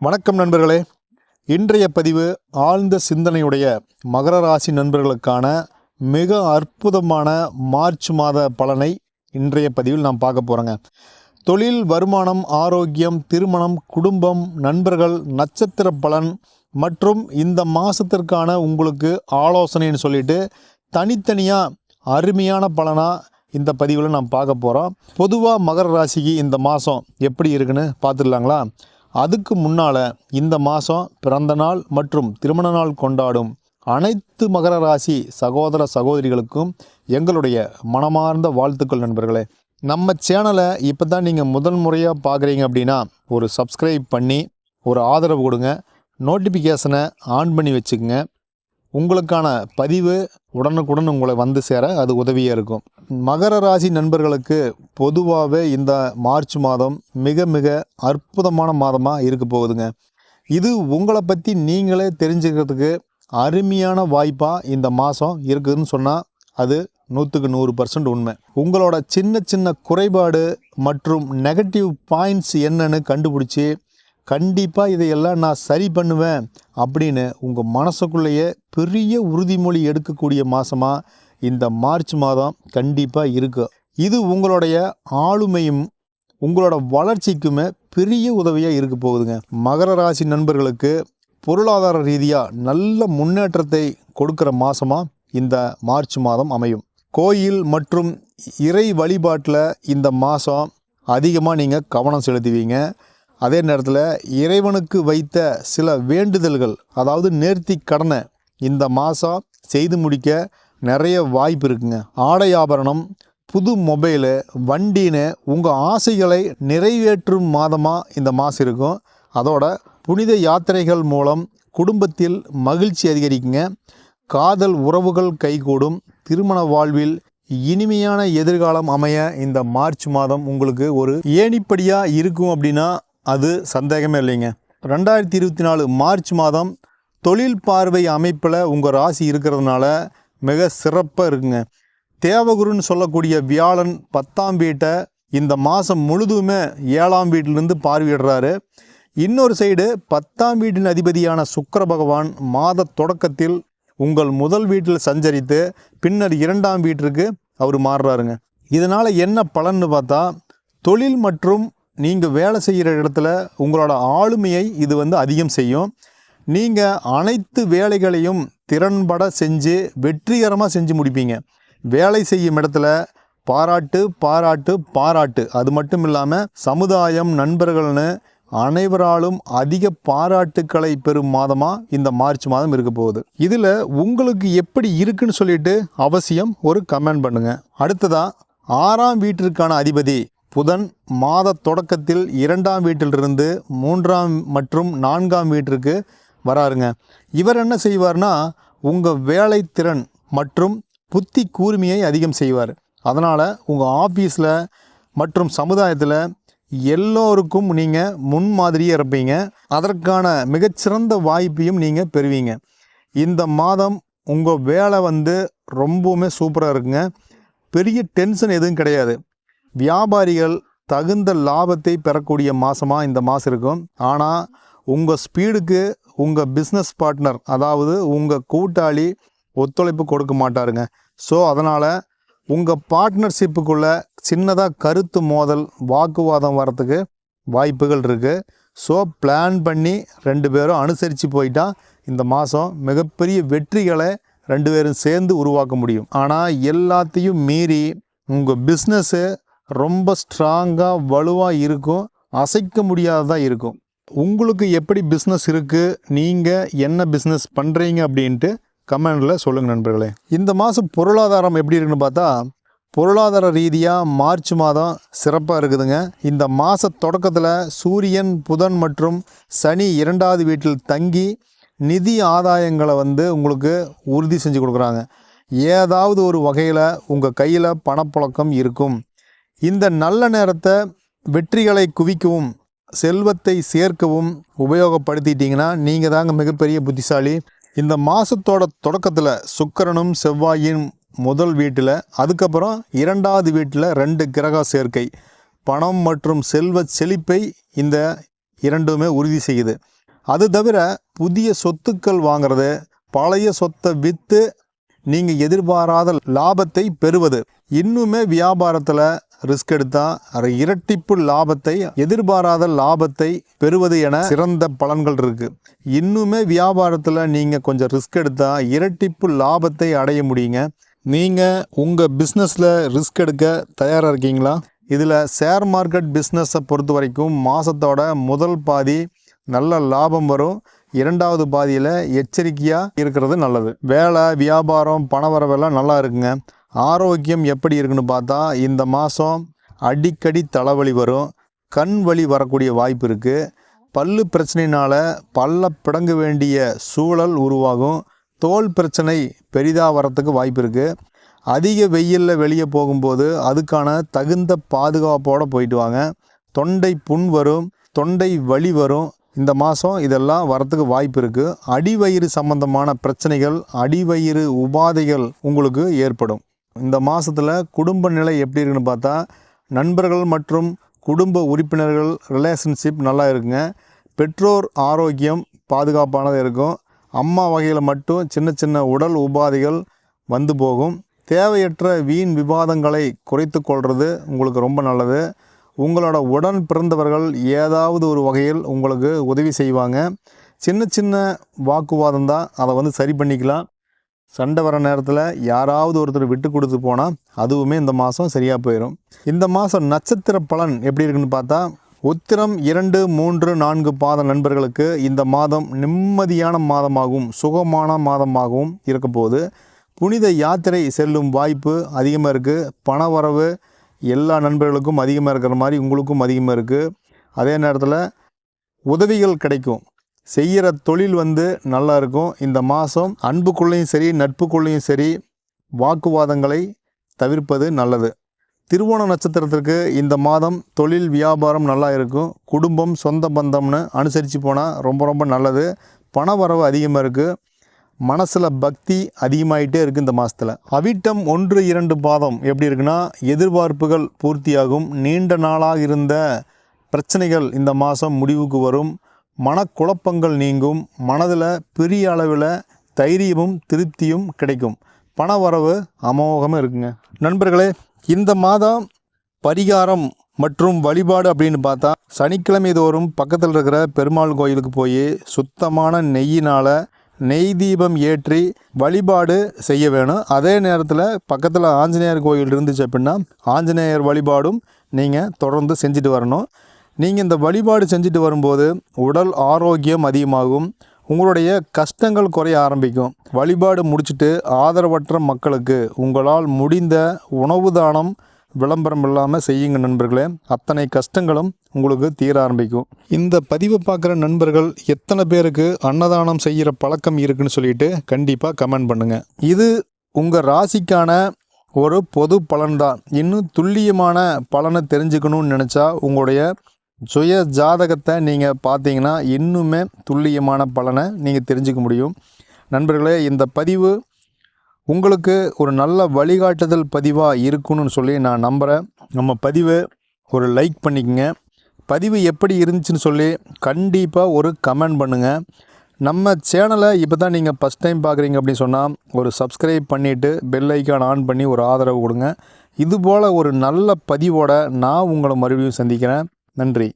வணக்கம் நண்பர்களே. இன்றைய பதிவு ஆழ்ந்த சிந்தனையுடைய மகர ராசி நண்பர்களுக்கான மிக அற்புதமான மார்ச் மாத பலனை இன்றைய பதிவில் நாம் பார்க்க போகிறோங்க தொழில் வருமானம் ஆரோக்கியம் திருமணம் குடும்பம் நண்பர்கள் நட்சத்திர பலன் மற்றும் இந்த மாதத்திற்கான உங்களுக்கு ஆலோசனைன்னு சொல்லிட்டு தனித்தனியாக அருமையான பலனாக இந்த பதிவில் நாம் பார்க்க போகிறோம் பொதுவாக மகர ராசிக்கு இந்த மாதம் எப்படி இருக்குன்னு பார்த்துடலாங்களா? அதுக்கு முன்னால் இந்த மாதம் பிறந்த நாள் மற்றும் திருமண நாள் கொண்டாடும் அனைத்து மகர ராசி சகோதர சகோதரிகளுக்கும் எங்களுடைய மனமார்ந்த வாழ்த்துக்கள் நண்பர்களே. நம்ம சேனலை இப்போ தான் நீங்கள் முதல் முறையாக பார்க்குறீங்க அப்படின்னா ஒரு சப்ஸ்கிரைப் பண்ணி ஒரு ஆதரவு கொடுங்க. நோட்டிஃபிகேஷனை ஆன் பண்ணி வச்சுக்கோங்க. உங்களுக்கான பதிவு உடனுக்குடன் உங்களை வந்து சேர அது உதவியாக இருக்கும். மகர ராசி நண்பர்களுக்கு பொதுவாகவே இந்த மார்ச் மாதம் மிக மிக அற்புதமான மாதமாக இருக்க போகுதுங்க. இது உங்களை பற்றி நீங்களே தெரிஞ்சுக்கிறதுக்கு அருமையான வாய்ப்பாக இந்த மாதம் இருக்குதுன்னு சொன்னால் அது நூற்றுக்கு நூறு பர்சன்ட் உண்மை. உங்களோட சின்ன சின்ன குறைபாடு மற்றும் நெகட்டிவ் பாயிண்ட்ஸ் என்னன்னு கண்டுபிடிச்சி கண்டிப்பாக இதையெல்லாம் நான் சரி பண்ணுவேன் அப்படின்னு உங்கள் மனசுக்குள்ளேயே பெரிய உறுதிமொழி எடுக்கக்கூடிய மாதமாக இந்த மார்ச் மாதம் கண்டிப்பாக இருக்குது இது உங்களுடைய ஆளுமையும் உங்களோட வளர்ச்சிக்குமே பெரிய உதவியாக இருக்க போகுதுங்க. மகர ராசி நண்பர்களுக்கு பொருளாதார ரீதியாக நல்ல முன்னேற்றத்தை கொடுக்குற மாதமாக இந்த மார்ச் மாதம் அமையும். கோயில் மற்றும் இறை வழிபாட்டில் இந்த மாதம் அதிகமாக நீங்கள் கவனம் செலுத்துவீங்க. அதே நேரத்தில் இறைவனுக்கு வைத்த சில வேண்டுதல்கள் அதாவது நேர்த்தி கடனை இந்த மாதம் செய்து முடிக்க நிறைய வாய்ப்பு இருக்குங்க. ஆடை ஆபரணம் புது மொபைலு வண்டின்னு உங்கள் ஆசைகளை நிறைவேற்றும் மாதமாக இந்த மாதம் இருக்கும். அதோட புனித யாத்திரைகள் மூலம் குடும்பத்தில் மகிழ்ச்சி அதிகரிக்குங்க. காதல் உறவுகள் கைகூடும். திருமண வாழ்வில் இனிமையான எதிர்காலம் அமைய இந்த மார்ச் மாதம் உங்களுக்கு ஒரு ஏணிப்படியாக இருக்கும் அப்படின்னா அது சந்தேகமே இல்லைங்க. ரெண்டாயிரத்தி இருபத்தி நாலு மார்ச் மாதம் தொழில் பார்வை அமைப்பில் உங்கள் ராசி இருக்கிறதுனால மிக சிறப்பாக இருக்குங்க. தேவகுருன்னு சொல்லக்கூடிய வியாழன் பத்தாம் வீட்டை இந்த மாதம் முழுதுமே ஏழாம் வீட்டிலிருந்து பார்வையிடுறாரு. இன்னொரு சைடு பத்தாம் வீட்டின் அதிபதியான சுக்கர பகவான் மாத தொடக்கத்தில் உங்கள் முதல் வீட்டில் சஞ்சரித்து பின்னர் இரண்டாம் வீட்டிற்கு அவர் மாறுறாருங்க. இதனால் என்ன பலன்னு பார்த்தா தொழில் மற்றும் நீங்கள் வேலை செய்கிற இடத்துல உங்களோட ஆளுமையை இது வந்து அதிகம் செய்யும். நீங்கள் அனைத்து வேலைகளையும் திறன்பட செஞ்சு வெற்றிகரமாக செஞ்சு முடிப்பீங்க. வேலை செய்யும் இடத்துல பாராட்டு பாராட்டு பாராட்டு. அது மட்டும் இல்லாமல் சமுதாயம் நண்பர்கள்னு அனைவராலும் அதிக பாராட்டுக்களை பெறும் மாதமாக இந்த மார்ச் மாதம் இருக்க போகுது. இதில் உங்களுக்கு எப்படி இருக்குன்னு சொல்லிட்டு அவசியம் ஒரு கமெண்ட் பண்ணுங்கள் அடுத்ததாக ஆறாம் வீட்டிற்கான அதிபதி புதன் மாத தொடக்கத்தில் இரண்டாம் வீட்டிலிருந்து மூன்றாம் மற்றும் நான்காம் வீட்டிற்கு வராருங்க. இவர் என்ன செய்வார்னா உங்கள் வேலைத்திறன் மற்றும் புத்தி கூர்மையை அதிகம் செய்வார். அதனால் உங்கள் ஆஃபீஸில் மற்றும் சமுதாயத்தில் எல்லோருக்கும் நீங்கள் முன்மாதிரியே இருப்பீங்க. அதற்கான மிகச்சிறந்த வாய்ப்பையும் நீங்கள் பெறுவீங்க. இந்த மாதம் உங்கள் வேலை வந்து ரொம்பவுமே சூப்பராக இருக்குங்க. பெரிய டென்ஷன் எதுவும் கிடையாது. வியாபாரிகள் தகுந்த லாபத்தை பெறக்கூடிய மாதமாக இந்த மாதம் இருக்கும். ஆனால் உங்கள் ஸ்பீடுக்கு உங்கள் பிஸ்னஸ் பார்ட்னர் அதாவது உங்கள் கூட்டாளி ஒத்துழைப்பு கொடுக்க மாட்டாருங்க. ஸோ அதனால் உங்கள் பார்ட்னர்ஷிப்புக்குள்ளே சின்னதாக கருத்து மோதல் வாக்குவாதம் வரத்துக்கு வாய்ப்புகள் இருக்குது ஸோ பிளான் பண்ணி ரெண்டு பேரும் அனுசரித்து போயிட்டால் இந்த மாதம் மிகப்பெரிய வெற்றிகளை ரெண்டு பேரும் சேர்ந்து உருவாக்க முடியும். ஆனால் எல்லாத்தையும் மீறி உங்கள் பிஸ்னஸ்ஸு ரொம்ப ஸ்ட்ராங்காக வலுவாக இருக்கும். அசைக்க முடியாததாக இருக்கும். உங்களுக்கு எப்படி பிஸ்னஸ் இருக்குது நீங்கள் என்ன பிஸ்னஸ் பண்ணுறீங்க அப்படின்ட்டு கமெண்டில் சொல்லுங்கள் நண்பர்களே. இந்த மாதம் பொருளாதாரம் எப்படி இருக்குன்னு பார்த்தா பொருளாதார ரீதியாக மார்ச் மாதம் சிறப்பாக இருக்குதுங்க. இந்த மாத தொடக்கத்தில் சூரியன் புதன் மற்றும் சனி இரண்டாவது வீட்டில் தங்கி நிதி ஆதாயங்களை வந்து உங்களுக்கு உறுதி செஞ்சு கொடுக்குறாங்க. ஏதாவது ஒரு வகையில் உங்கள் கையில் பணப்புழக்கம் இருக்கும். இந்த நல்ல நேரத்தை வெற்றிகளை குவிக்கவும் செல்வத்தை சேர்க்கவும் உபயோகப்படுத்திட்டீங்கன்னா நீங்கள் தாங்க மிகப்பெரிய புத்திசாலி. இந்த மாதத்தோட தொடக்கத்தில் சுக்கரனும் செவ்வாயின் முதல் வீட்டில் அதுக்கப்புறம் இரண்டாவது வீட்டில் ரெண்டு கிரக சேர்க்கை. பணம் மற்றும் செல்வ செழிப்பை இந்த இரண்டுமே உறுதி செய்யுது. அது தவிர புதிய சொத்துக்கள் வாங்குறது பழைய சொத்தை விற்று நீங்கள் எதிர்பாராத லாபத்தை பெறுவது. இன்னுமே வியாபாரத்தில் ரிஸ்க் எடுத்தால் அது இரட்டிப்பு லாபத்தை எதிர்பாராத லாபத்தை பெறுவது என சிறந்த பலன்கள் இருக்குது இன்னுமே வியாபாரத்தில் நீங்கள் கொஞ்சம் ரிஸ்க் எடுத்தால் இரட்டிப்பு லாபத்தை அடைய முடியுங்க. நீங்கள் உங்கள் பிஸ்னஸில் ரிஸ்க் எடுக்க தயாராக இருக்கீங்களா? இதில் ஷேர் மார்க்கெட் பிஸ்னஸை பொறுத்த வரைக்கும் மாதத்தோட முதல் பாதி நல்ல லாபம் வரும். இரண்டாவது பாதியில் எச்சரிக்கையாக இருக்கிறது நல்லது. வேலை வியாபாரம் பண வரவெல்லாம் நல்லா இருக்குங்க. ஆரோக்கியம் எப்படி இருக்குன்னு பார்த்தா இந்த மாதம் அடிக்கடி தலைவலி வரும். கண் வலி வரக்கூடிய வாய்ப்பு இருக்குது பல்லு பிரச்சனையினால் பல்ல பிடங்க வேண்டிய சூழல் உருவாகும். தோல் பிரச்சனை பெரிதாக வரத்துக்கு வாய்ப்பு இருக்குது அதிக வெயிலில் வெளியே போகும்போது அதுக்கான தகுந்த பாதுகாப்போடு போயிட்டு வாங்க. தொண்டை புண் வரும் தொண்டை வலி வரும். இந்த மாதம் இதெல்லாம் வரத்துக்கு வாய்ப்பு இருக்குது அடிவயிறு சம்பந்தமான பிரச்சனைகள் அடிவயிறு உபாதைகள் உங்களுக்கு ஏற்படும். இந்த மாதத்தில் குடும்ப நிலை எப்படி இருக்குன்னு பார்த்தா நண்பர்கள் மற்றும் குடும்ப உறுப்பினர்கள் ரிலேஷன்ஷிப் நல்லா இருக்குங்க. பெற்றோர் ஆரோக்கியம் பாதுகாப்பானதாக இருக்கும். அம்மா வகையில் மட்டும் சின்ன சின்ன உடல் உபாதைகள் வந்து போகும். தேவையற்ற வீண் விவாதங்களை குறைத்து கொள்வது உங்களுக்கு ரொம்ப நல்லது. உங்களோட உடன் பிறந்தவர்கள் ஏதாவது ஒரு வகையில் உங்களுக்கு உதவி செய்வாங்க. சின்ன சின்ன வாக்குவாதம் தான் அதை வந்து சரி பண்ணிக்கலாம். சண்டை வர நேரத்தில் யாராவது ஒருத்தர் விட்டு கொடுத்து போனால் அதுவுமே இந்த மாதம் சரியாக போயிடும் இந்த மாதம் நட்சத்திர பலன் எப்படி இருக்குன்னு பார்த்தா உத்திரம் இரண்டு மூன்று நான்கு பாத நண்பர்களுக்கு இந்த மாதம் நிம்மதியான மாதமாகவும் சுகமான மாதமாகவும் இருக்க போகுது. புனித யாத்திரை செல்லும் வாய்ப்பு அதிகமாக இருக்குது பணவரவு எல்லா நண்பர்களுக்கும் அதிகமாக இருக்கிற மாதிரி உங்களுக்கும் அதிகமாக இருக்குது அதே நேரத்தில் உதவிகள் கிடைக்கும். செய்கிற தொழில் வந்து நல்லா இருக்கும் இந்த மாதம் அன்புக்குள்ளேயும் சரி நட்புக்குள்ளேயும் சரி வாக்குவாதங்களை தவிர்ப்பது நல்லது. திருவோண நட்சத்திரத்திற்கு இந்த மாதம் தொழில் வியாபாரம் நல்லா இருக்கும் குடும்பம் சொந்த பந்தம்னு அனுசரித்து போனால் ரொம்ப ரொம்ப நல்லது. பண வரவு அதிகமாக இருக்குது மனசில் பக்தி அதிகமாகிட்டே இருக்குது இந்த மாதத்தில் அவிட்டம் ஒன்று இரண்டு பாதம் எப்படி இருக்குன்னா எதிர்பார்ப்புகள் பூர்த்தியாகும். நீண்ட நாளாக இருந்த பிரச்சனைகள் இந்த மாதம் முடிவுக்கு வரும். மனக்குழப்பங்கள் நீங்கும் மனதில் பெரிய அளவில் தைரியமும் திருப்தியும் கிடைக்கும். பண வரவு அமோகமாக இருக்குங்க. நண்பர்களே இந்த மாதம் பரிகாரம் மற்றும் வழிபாடு அப்படின்னு பார்த்தா சனிக்கிழமை தோறும் பக்கத்தில் இருக்கிற பெருமாள் கோயிலுக்கு போய் சுத்தமான நெய்யினால் நெய் தீபம் ஏற்றி வழிபாடு செய்ய வேணும். அதே நேரத்தில் பக்கத்தில் ஆஞ்சநேயர் கோயில் இருந்துச்சு அப்படின்னா ஆஞ்சநேயர் வழிபாடும் நீங்கள் தொடர்ந்து செஞ்சுட்டு வரணும். நீங்கள் இந்த வழிபாடு செஞ்சுட்டு வரும்போது உடல் ஆரோக்கியம் அதிகமாகும் உங்களுடைய கஷ்டங்கள் குறைய ஆரம்பிக்கும். வழிபாடு முடிச்சுட்டு ஆதரவற்ற மக்களுக்கு உங்களால் முடிந்த உணவு தானம் விளம்பரம் இல்லாமல் செய்யுங்க நண்பர்களே. அத்தனை கஷ்டங்களும் உங்களுக்கு தீர ஆரம்பிக்கும். இந்த பதிவை பார்க்குற நண்பர்கள் எத்தனை பேருக்கு அன்னதானம் செய்கிற பழக்கம் இருக்குன்னு சொல்லிட்டு கண்டிப்பாக கமெண்ட் பண்ணுங்கள் இது உங்கள் ராசிக்கான ஒரு பொது பலன்தான். இன்னும் துல்லியமான பலனை தெரிஞ்சுக்கணும்னு நினச்சா உங்களுடைய சுய ஜாதகத்தை நீங்கள் பார்த்தீங்கன்னா இன்னுமே துல்லியமான பலனை நீங்கள் தெரிஞ்சுக்க முடியும். நண்பர்களே இந்த பதிவு உங்களுக்கு ஒரு நல்ல வழிகாட்டுதல் பதிவாக இருக்குன்னு சொல்லி நான் நம்புகிறேன் நம்ம பதிவை ஒரு லைக் பண்ணிக்கங்க. பதிவு எப்படி இருந்துச்சுன்னு சொல்லி கண்டிப்பாக ஒரு கமெண்ட் பண்ணுங்கள் நம்ம சேனலை இப்போ தான் நீங்கள் ஃபஸ்ட் டைம் பார்க்குறீங்க அப்படின்னு சொன்னால் ஒரு சப்ஸ்கிரைப் பண்ணிவிட்டு பெல் ஐக்கான் ஆன் பண்ணி ஒரு ஆதரவு கொடுங்க. இதுபோல் ஒரு நல்ல பதிவோட நான் உங்களை மறுபடியும் சந்திக்கிறேன். நன்றி.